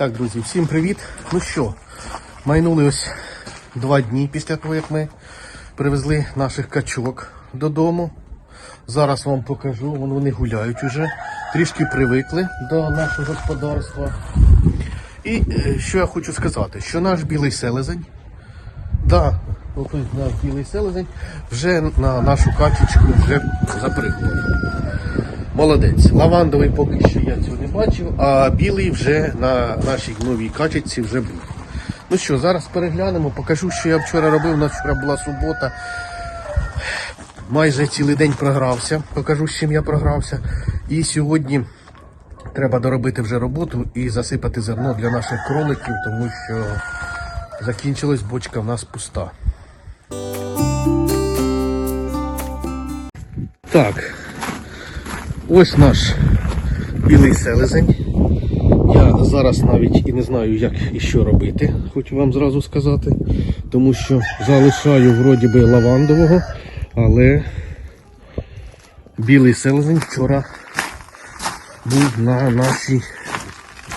Так, друзі, всім привіт. Ну що, майнули ось два дні після того, як ми привезли наших качок додому. Зараз вам покажу, вон вони гуляють уже, трішки привикли до нашого господарства. І е, що я хочу сказати, що наш білий селезень, да, отой наш білий селезень вже на нашу качечку вже запригнув. Молодець. Лавандовий поки що я цього не бачив, а білий вже на нашій новій качечці вже був. Ну що, зараз переглянемо, покажу, що я вчора робив. У нас вчора була субота. Майже цілий день програвся. Покажу, з чим я програвся. І сьогодні треба доробити вже роботу і засипати зерно для наших кроликів, тому що закінчилась бочка в нас пуста. Так, Ось наш білий селезень. Я зараз навіть і не знаю, як і що робити, хочу вам зразу сказати. Тому що залишаю вроді би лавандового, але білий селезень вчора був на нашій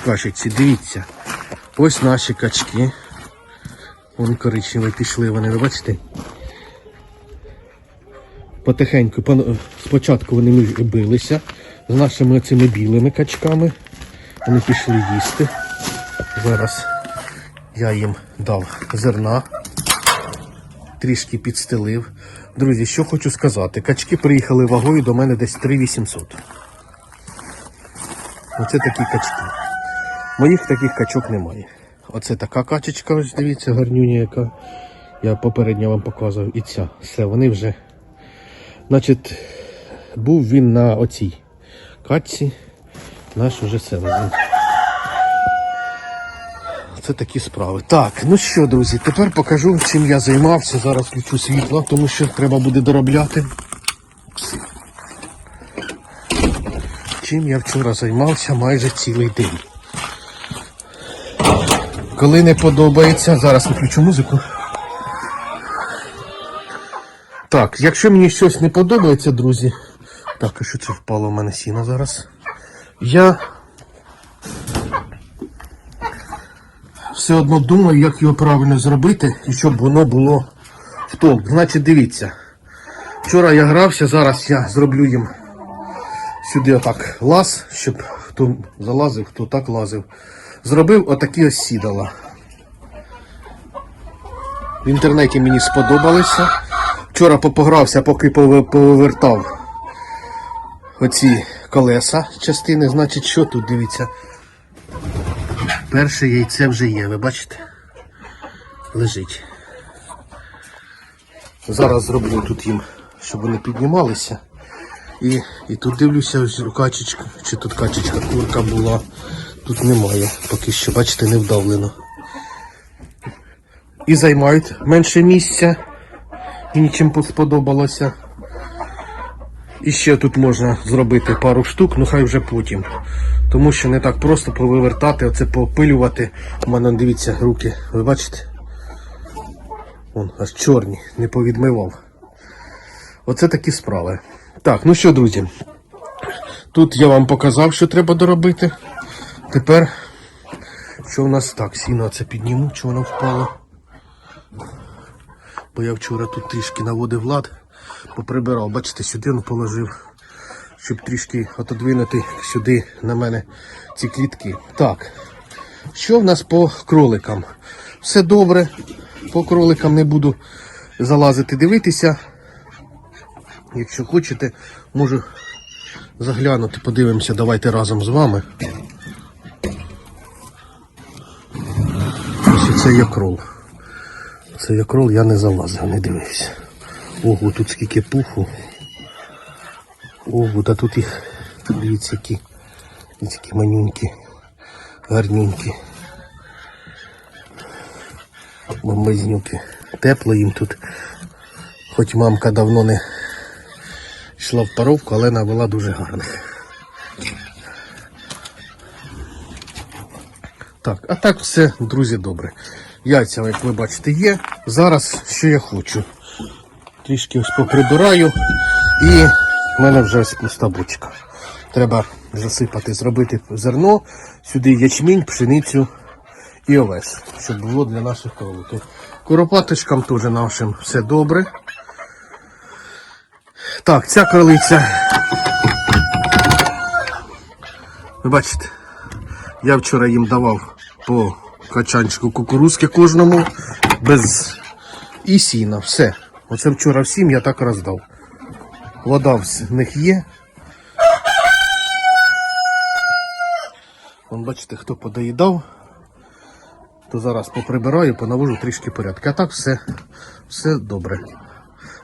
кашиці. Дивіться, ось наші качки. Вон коричневі пішли вони, ви бачите? Потихеньку, спочатку вони билися з нашими цими білими качками. Вони пішли їсти. Зараз я їм дав зерна, трішки підстелив. Друзі, що хочу сказати, качки приїхали вагою до мене десь 3800. Оце такі качки. Моїх таких качок немає. Оце така качечка, ось дивіться, гарнюня, яка я попередньо вам показував. І ця. Все, вони вже Значить, був він на оцій катці, наш уже селезень. Це такі справи. Так, ну що, друзі, тепер покажу, чим я займався. Зараз включу світло, тому що треба буде доробляти. Чим я вчора займався майже цілий день. Коли не подобається, зараз виключу музику. Так, якщо мені щось не подобається, друзі. Так, а що це впало в мене сіно зараз? Я все одно думаю, як його правильно зробити і щоб воно було в толк. Значить, дивіться. Вчора я грався, зараз я зроблю їм сюди отак лаз, щоб хто залазив, хто так лазив. Зробив отакі ось сідала. В інтернеті мені сподобалося. Вчора попогрався, поки повертав оці колеса частини. Значить, що тут дивіться? Перше яйце вже є, ви бачите? Лежить. Зараз зроблю тут їм, щоб вони піднімалися. І, і тут дивлюся, ось чи тут качечка, курка була. Тут немає, поки що, бачите, не вдавлено. І займають менше місця. Мені чим сподобалося. І ще тут можна зробити пару штук, ну хай вже потім. Тому що не так просто повивертати, оце попилювати. У мене дивіться руки, ви бачите? Вон, аж чорні, не повідмивав. Оце такі справи. Так, ну що, друзі. Тут я вам показав, що треба доробити. Тепер, що у нас так, сіно це підніму, чи воно впало. Бо я вчора тут трішки наводив лад, поприбирав, бачите, сюди положив, щоб трішки отодвинути сюди на мене ці клітки. Так, що в нас по кроликам? Все добре, по кроликам не буду залазити дивитися. Якщо хочете, можу заглянути, подивимося, давайте разом з вами. Ось це є крол. Це як рол я не залазив, не дивився. Ого, тут скільки пуху. Ого, та тут їх, дивіться, які, які манюнькі, гарненькі. Бомбезнюки. Тепло їм тут. Хоч мамка давно не йшла в паровку, але навела дуже гарних. Так, а так все, друзі, добре. Яйця, як ви бачите, є. Зараз що я хочу. Трішки ось поприбираю і в мене вже ось пуста бочка. треба засипати, зробити зерно, сюди ячмінь, пшеницю і овес, щоб було для наших кроликів. Куропаточкам теж нашим все добре. Так, ця кролиця. Ви бачите, я вчора їм давав по качанчику кукурузки кожному без і сіна. Все. Оце вчора всім я так роздав. Вода в них є. Вон бачите, хто подоїдав, то зараз поприбираю, понавожу трішки порядку. А так все, все добре.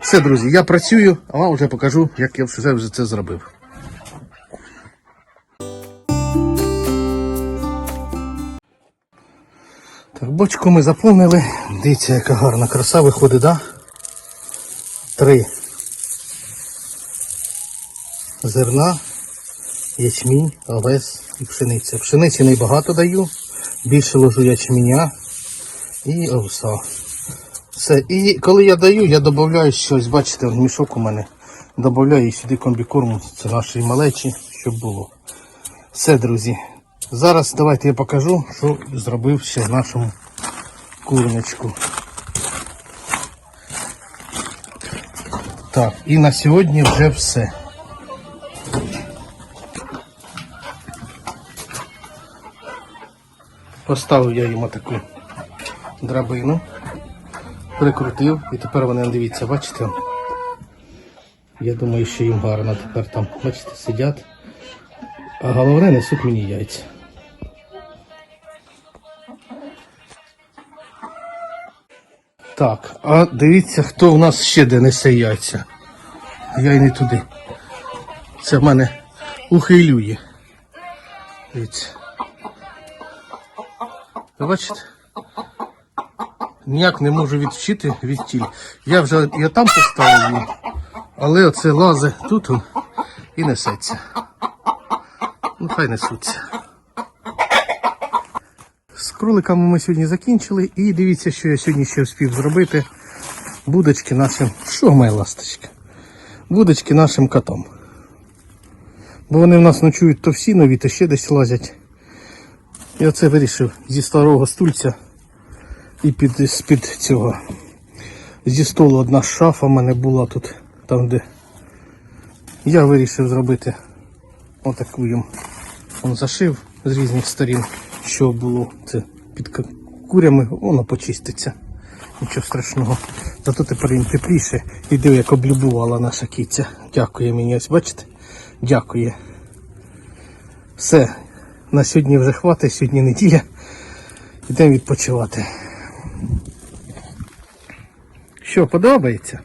Все, друзі, я працюю, а вам вже покажу, як я все це зробив. Так, бочку ми заповнили. Дивіться, яка гарна краса виходить, да? Три зерна, ячмінь, овес і пшениця. Пшениці небагато даю, більше ложу ячменя і овса. Все. І коли я даю, я додаю щось, бачите, мішок у мене. Додаю сюди комбікорму, це наші малечі, щоб було. Все, друзі. Зараз давайте я покажу, що зробив ще нашому курничку. Так, і на сьогодні вже все. Поставив я йому таку драбину, прикрутив і тепер вони, дивіться, бачите? Я думаю, що їм гарно тепер там, бачите, сидять. А головне несуть мені яйця. Так, а дивіться, хто в нас ще де несе яйця. Я й не туди. Це в мене ухилює. Дивіться. Ви бачите? Ніяк не можу відвчити від тіль. Я вже я там поставив але оце лазе тут і несеться. Ну, хай несуться. З кроликами ми сьогодні закінчили. І дивіться, що я сьогодні ще встиг зробити. Будочки нашим. Що моя ласточка? Будочки нашим котом. Бо вони в нас ночують то всі нові, то ще десь лазять. І оце вирішив зі старого стульця і під, з-під цього. Зі столу одна шафа в мене була тут, там де я вирішив зробити отаку їм. Он зашив з різних сторін, що було це під курями, воно почиститься. Нічого страшного. Зато тепер їм тепліше. І диви, як облюбувала наша киця. Дякує мені. Ось бачите? Дякує. Все. На сьогодні вже хватить, сьогодні неділя. Йдемо відпочивати. Що, подобається?